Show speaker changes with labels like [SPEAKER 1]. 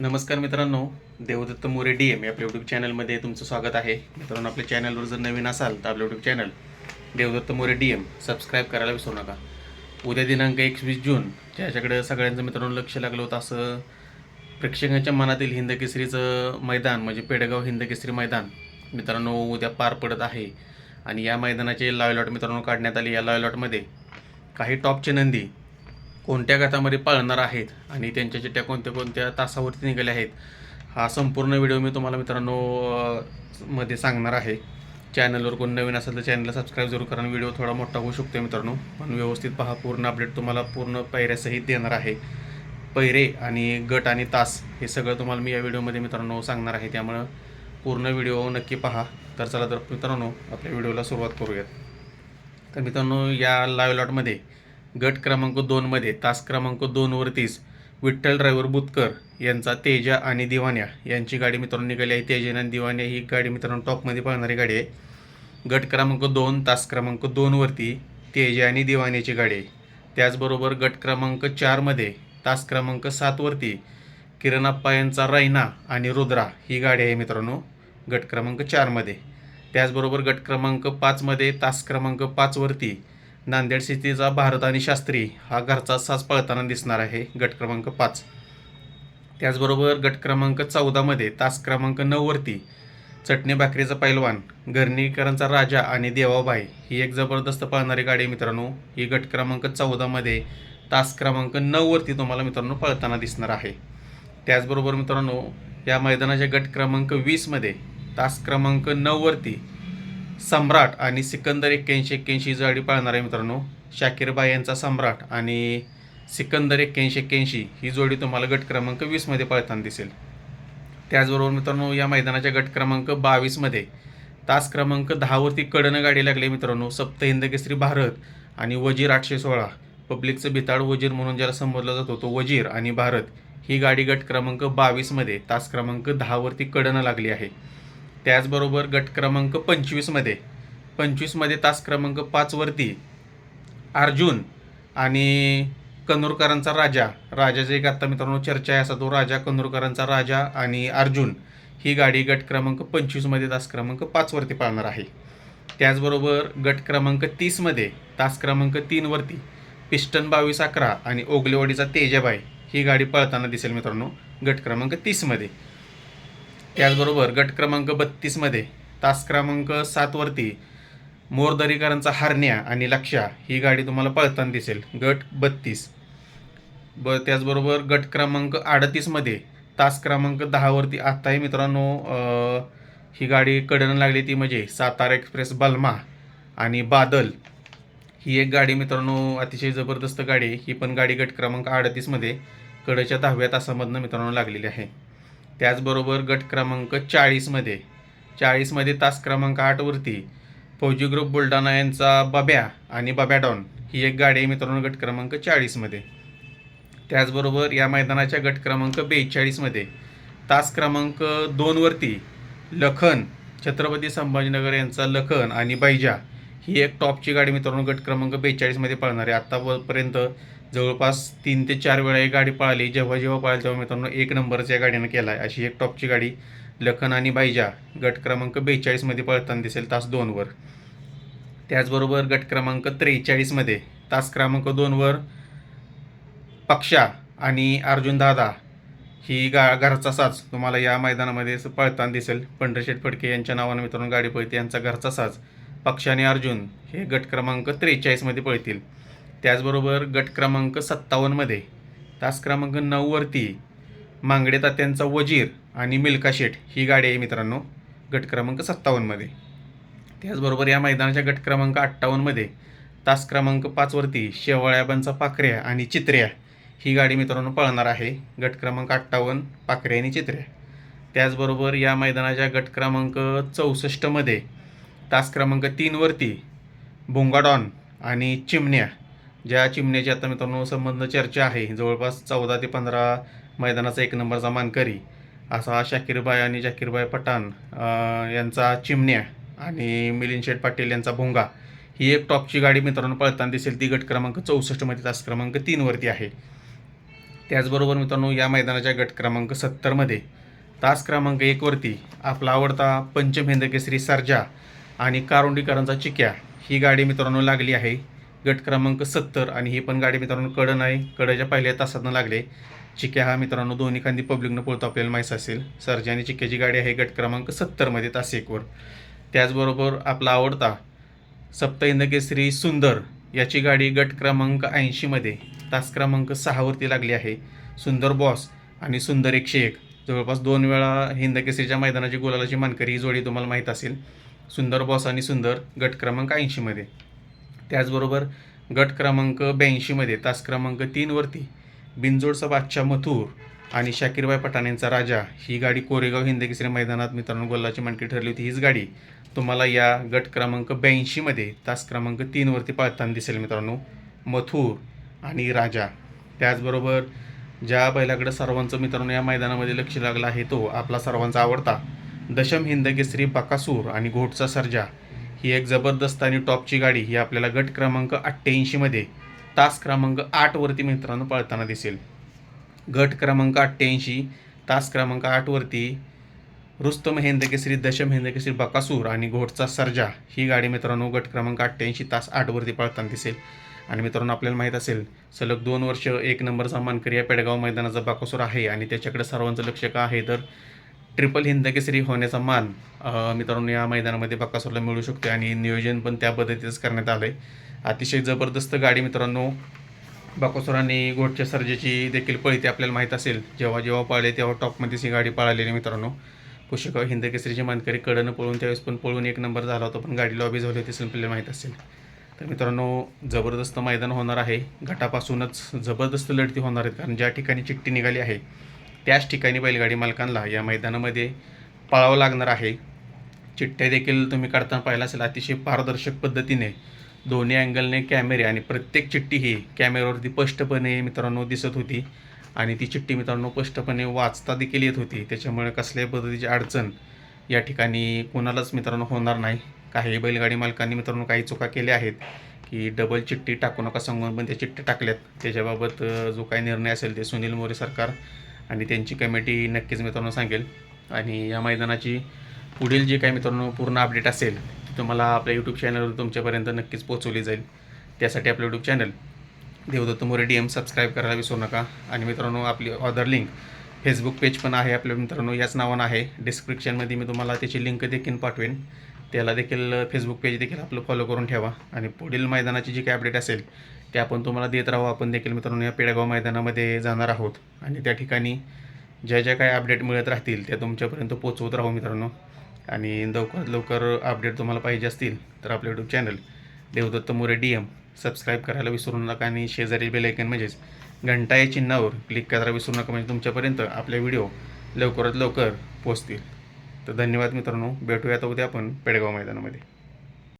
[SPEAKER 1] नमस्कार मित्रांनो Devdatta More D M या आपल्या यूट्यूब चॅनलमध्ये तुमचं स्वागत आहे. मित्रांनो आपल्या चॅनलवर जर नवीन असाल तर आपलं YouTube channel Devdatta More D M subscribe करायला विसरू नका. उद्या दिनांक एकवीस जून ज्याच्याकडे सगळ्यांचं मित्रांनो लक्ष लागलं होतं असं प्रेक्षकांच्या मनातील हिंद केसरीचं मैदान म्हणजे पेडगाव हिंद केसरी मैदान मित्रांनो उद्या पार पडत आहे. आणि या मैदानाचे लॉट मित्रांनो काढण्यात आले. या लॉयलॉटमध्ये काही टॉपचे नंदी कोणत्या गटामध्ये पाळणार आहेत आणि त्यांच्या चिट्ट्या कोणत्या कोणत्या तासावरती निघाल्या आहेत हा संपूर्ण व्हिडिओ मी तुम्हाला मित्रांनो मध्ये सांगणार आहे. चॅनलवर कोण नवीन असेल तर चॅनलला सबस्क्राईब जरूर कारण व्हिडिओ थोडा मोठा होऊ शकतो मित्रांनो. पण व्यवस्थित पहा पूर्ण अपडेट तुम्हाला पूर्ण पैऱ्यासहित देणार आहे. पैरे आणि गट आणि तास हे सगळं तुम्हाला मी या व्हिडिओमध्ये मित्रांनो सांगणार आहे. त्यामुळं पूर्ण व्हिडिओ नक्की पहा. तर चला तर मित्रांनो आपल्या व्हिडिओला सुरुवात करूयात. तर मित्रांनो या लाईव्ह लॉटमध्ये गट क्रमांक दोनमध्ये तास क्रमांक दोनवरतीच विठ्ठल ड्रायव्हर बुतकर यांचा तेजा आणि दिवाण्या यांची गाडी मित्रांनो निघाली आहे. तेजा आणि दिवाण्या ही गाडी मित्रांनो टॉपमध्ये पाहणारी गाडी आहे. गट क्रमांक दोन तास क्रमांक दोनवरती तेजा आणि दिवाण्याची गाडी आहे. त्याचबरोबर गट क्रमांक चारमध्ये तास क्रमांक सातवरती किरणाप्पा यांचा रैना आणि रुद्रा ही गाडी आहे मित्रांनो गट क्रमांक चारमध्ये त्याचबरोबर गट क्रमांक पाचमध्ये तास क्रमांक पाचवरती नांदेड सिटीचा भारत आणि शास्त्री हा घरचा साज पळताना दिसणार आहे गट क्रमांक पाच. त्याचबरोबर गट क्रमांक चौदामध्ये तास क्रमांक नऊवरती चटणी भाकरीचा पैलवान घरणीकरांचा राजा आणि देवाबाई ही एक जबरदस्त पळणारी गाडी आहे मित्रांनो. ही गट क्रमांक चौदामध्ये तास क्रमांक नऊवरती तुम्हाला मित्रांनो पळताना दिसणार आहे. त्याचबरोबर मित्रांनो या मैदानाच्या गट क्रमांक वीसमध्ये तास क्रमांक नऊवरती सम्राट आणि सिकंदर एक्क्याऐंशी एक्क्याऐंशी गाडी पाळणार आहे मित्रांनो. शाकीरबाई यांचा सम्राट आणि सिकंदर एक्क्याऐंशी एक्क्याऐंशी ही जोडी तुम्हाला गट क्रमांक वीसमध्ये पळताना दिसेल. त्याचबरोबर मित्रांनो या मैदानाच्या गट क्रमांक बावीसमध्ये तास क्रमांक दहावरती कडनं गाडी लागली आहे मित्रांनो. सप्त हिंद केसरी भारत आणि वजीर आठशे सोळा. पब्लिकचं बिताड वजीर म्हणून ज्याला संबोधला जातो तो वजीर आणि भारत ही गाडी गट क्रमांक बावीसमध्ये तास क्रमांक दहावरती कडनं लागली आहे. त्याचबरोबर गट क्रमांक पंचवीसमध्ये पंचवीसमध्ये तास क्रमांक पाचवरती अर्जुन आणि कनूरकरांचा राजा. राजाचं एक आत्ता मित्रांनो चर्चा आहे असा तो राजा कनूरकरांचा राजा आणि अर्जुन ही गाडी गट क्रमांक पंचवीसमध्ये तास क्रमांक पाचवरती पाळणार आहे. त्याचबरोबर गट क्रमांक तीसमध्ये तास क्रमांक तीनवरती पिस्टन बावीस अकरा आणि ओगलेवाडीचा तेजाबाई ही गाडी पळताना दिसेल मित्रांनो गट क्रमांक तीसमध्ये त्याचबरोबर गट क्रमांक बत्तीसमध्ये तास क्रमांक सातवरती मोरदरीकरांचा हरण्या आणि लक्षा ही गाडी तुम्हाला पळताना दिसेल. गट बत्तीस. ब त्याचबरोबर गट क्रमांक अडतीसमध्ये तास क्रमांक दहावरती आत्ताही मित्रांनो ही गाडी कडनं लागली ती म्हणजे सातारा एक्सप्रेस बल्मा आणि बादल. ही एक गाडी मित्रांनो अतिशय जबरदस्त गाडी ही पण गाडी गट क्रमांक अडतीसमध्ये कडच्या दहाव्या तासामधनं मित्रांनो लागलेली आहे. त्याचबरोबर गट क्रमांक चाळीसमध्ये चाळीसमध्ये तास क्रमांक आठवरती फौजी ग्रुप बुलढाणा यांचा बब्या आणि बब्या डॉन ही एक गाडी आहे मित्रांनो गट क्रमांक चाळीसमध्ये त्याचबरोबर या मैदानाच्या गट क्रमांक बेचाळीसमध्ये तास क्रमांक दोनवरती लखन छत्रपती संभाजीनगर यांचा लखन आणि बैजा ही एक टॉपची गाडी मित्रांनो गट क्रमांक बेचाळीसमध्ये पळणार आहे आत्तापर्यंत जवळपास तीन ते चार वेळा ही गाडी पळाली. जेव्हा जेव्हा पळाली तेव्हा मित्रांनो एक नंबरच्या गाडीनं केला आहे अशी एक टॉपची गाडी लखन आणि बायजा गट क्रमांक बेचाळीसमध्ये पळताना दिसेल तास दोनवर त्याचबरोबर गट क्रमांक त्रेचाळीसमध्ये तास क्रमांक दोनवर पक्षा आणि अर्जुन दादा ही गा घरचा साज तुम्हाला या मैदानामध्ये पळताना दिसेल. पंढरशेठ फडके यांच्या नावानं मित्रांनो गाडी पळते. यांचा घरचा साज पक्ष आणि अर्जुन हे गट क्रमांक त्रेचाळीसमध्ये पळतील. त्याचबरोबर गट क्रमांक सत्तावन्नमध्ये तास क्रमांक नऊवरती मांगडे तात्यांचा वजीर आणि मिल्का शेठ ही गाडी आहे मित्रांनो गट क्रमांक सत्तावन्नमध्ये त्याचबरोबर या मैदानाच्या गट क्रमांक अठ्ठावन्नमध्ये तास क्रमांक पाचवरती शेवाळ्याबांचा पाखऱ्या आणि चित्र्या ही गाडी मित्रांनो पळणार आहे. गट क्रमांक अठ्ठावन्न पाखरे आणि चित्र्या. त्याचबरोबर या मैदानाच्या गट क्रमांक चौसष्टमध्ये तास क्रमांक तीनवरती भोंगाडॉन आणि चिमण्या ज्या चिमण्याची आता मित्रांनो संबंध चर्चा आहे जवळपास चौदा ते पंधरा मैदानाचा एक नंबरचा मानकरी असा शाकीरबाई आणि जाकीरबाई पठाण यांचा चिमण्या आणि मिलिंद शेठ पाटील यांचा भोंगा. ही एक टॉपची गाडी मित्रांनो पळताना दिसेल. ती गट क्रमांक चौसष्टमध्ये तास क्रमांक तीनवरती आहे. त्याचबरोबर मित्रांनो या मैदानाच्या गट क्रमांक सत्तरमध्ये तास क्रमांक एकवरती आपला आवडता पंचम हिंद केसरी सर्जा आणि कारुंडीकरांचा चिक्या. ही गाडी मित्रांनो लागली आहे. गट क्रमांक सत्तर आणि ही पण गाडी मित्रांनो कडन आहे. कडच्या पहिल्या तासातनं लागले. चिक्या हा मित्रांनो दोन्ही खांदी पब्लिकनं पळतो आपल्याला माहीत असेल. सर्जा आणि चिक्याची गाडी आहे गट क्रमांक सत्तरमध्ये तास एकवर त्याचबरोबर आपला आवडता सप्त केसरी सुंदर याची गाडी गट क्रमांक ऐंशीमध्ये तास क्रमांक सहावरती लागली आहे. सुंदर बॉस आणि सुंदर एकशे एक. जवळपास दोन वेळा हिंदकेसरीच्या मैदानाची गोलालाची मानकरी ही जोडी तुम्हाला माहीत असेल. सुंदर बॉस आणि सुंदर गट क्रमांक ऐंशीमध्ये. त्याचबरोबर गट क्रमांक ब्याऐंशीमध्ये तास क्रमांक तीनवरती बिनजोडचा बादशाह मथूर आणि शाकीरबाई पठाण यांचा राजा ही गाडी कोरेगाव हिंदकेसरी मैदानात मित्रांनो गोल्लाची मांडकी ठरली होती. हीच गाडी तुम्हाला या गट क्रमांक ब्याऐंशीमध्ये तास क्रमांक तीनवरती पाळताना दिसेल मित्रांनो. मथूर आणि राजा. त्याचबरोबर ज्या बैलाकडं सर्वांचं मित्रांनो या मैदानामध्ये लक्ष लागलं आहे तो आपला सर्वांचा आवडता दशम हिंदकेसरी बकासूर आणि घोटचा सर्जा. ही एक जबरदस्त आणि टॉपची गाडी ही आपल्याला गट क्रमांक अठ्ठ्याऐंशीमध्ये तास क्रमांक आठवरती मित्रांनो पळताना दिसेल. गट क्रमांक अठ्ठ्याऐंशी तास क्रमांक आठवरती रुस्तम हिंद दशम हिंद बकासूर आणि घोटचा सर्जा ही गाडी मित्रांनो गट क्रमांक अठ्ठ्याऐंशी तास आठवरती पळताना दिसेल. आणि मित्रांनो आपल्याला माहीत असेल सलग दोन वर्ष एक नंबरचा मानकरी या पेडगाव मैदानाचा बाकासूर आहे आणि त्याच्याकडे सर्वांचं लक्ष का आहे? तर ट्रिपल हिंदकेसरी होण्याचा मान मित्रांनो या मैदानामध्ये बकासूरला मिळू शकतो आणि नियोजन पण त्या पद्धतीतच करण्यात आलं आहे अतिशय जबरदस्त गाडी मित्रांनो बकासुरांनी आणि घोटच्या सर्जेची देखील पळी ते आपल्याला माहीत असेल. जेव्हा जेव्हा पळले तेव्हा टॉपमध्येच ही गाडी पळालेली मित्रांनो. पुष्यगाव हिंदकेसरीची मानकरी कडनं पळून त्यावेळेस पण पळून एक नंबर झाला होता पण गाडी लॉबी झाली होती असेल आपल्याला माहीत असेल. तर मित्रांनो जबरदस्त मैदान होणार आहे. गटापासूनच जबरदस्त लढती होणार आहेत कारण ज्या ठिकाणी चिठ्ठी निघाली आहे त्याच ठिकाणी बैलगाडी मालकांना या मैदानामध्ये पळावं लागणार आहे. चिठ्ठ्या देखील तुम्ही काढताना पाहिलं असेल अतिशय पारदर्शक पद्धतीने दोन्ही अँगलने कॅमेरे आणि प्रत्येक चिठ्ठी ही कॅमेऱ्यावरती स्पष्टपणे मित्रांनो दिसत होती आणि ती चिठ्ठी मित्रांनो स्पष्टपणे वाचता देखील येत होती. त्याच्यामुळे कसल्याही पद्धतीची अडचण या ठिकाणी कोणालाच मित्रांनो होणार नाही. काही बैलगाडी मालकांनी मित्रांनो काही चुका केल्या आहेत की डबल चिठ्ठी टाकू नका सांगून पण त्या चिठ्ठ्या टाकल्यात. त्याच्याबाबत जो काही निर्णय असेल ते सुनील मोरे सरकार आणि त्यांची कमिटी नक्कीच मित्रांनो सांगेल. आणि या मैदानाची पुढील जे काही मित्रांनो पूर्ण अपडेट असेल ती तुम्हाला आपल्या यूट्यूब चॅनलवर तुमच्यापर्यंत नक्कीच पोहोचवली जाईल. त्यासाठी आपलं YouTube channel Devdatta More D M subscribe करायला विसरू नका. आणि मित्रांनो आपली ऑदर लिंक फेसबुक पेज पण आहे आपल्या मित्रांनो याच नावानं आहे. डिस्क्रिप्शनमध्ये मी तुम्हाला त्याची लिंक देखील पाठवेन. त्याला देखील फेसबुक पेज देखील आपलं फॉलो करून ठेवा. आणि पुढील मैदानाची जी काही अपडेट असेल ते आपण तुम्हाला देत राहू. आपण देखील मित्रांनो या पेडगाव मैदानामध्ये जाणार आहोत. आणि त्या ठिकाणी ज्या ज्या काही अपडेट मिळत राहतील त्या तुमच्यापर्यंत पोचवत राहू मित्रांनो. आणि लवकरात लवकर अपडेट तुम्हाला पाहिजे असतील तर आपलं YouTube channel Devdatta More D M subscribe करायला विसरू नका. आणि शेजारी बेलायकन म्हणजेच घंटा या चिन्हावर क्लिक करायला विसरू नका. म्हणजे तुमच्यापर्यंत आपले व्हिडिओ लवकरात लवकर पोचतील तर धन्यवाद मित्रांनो. भेटूया आता उद्या आपण पेडगाव मैदानामध्ये.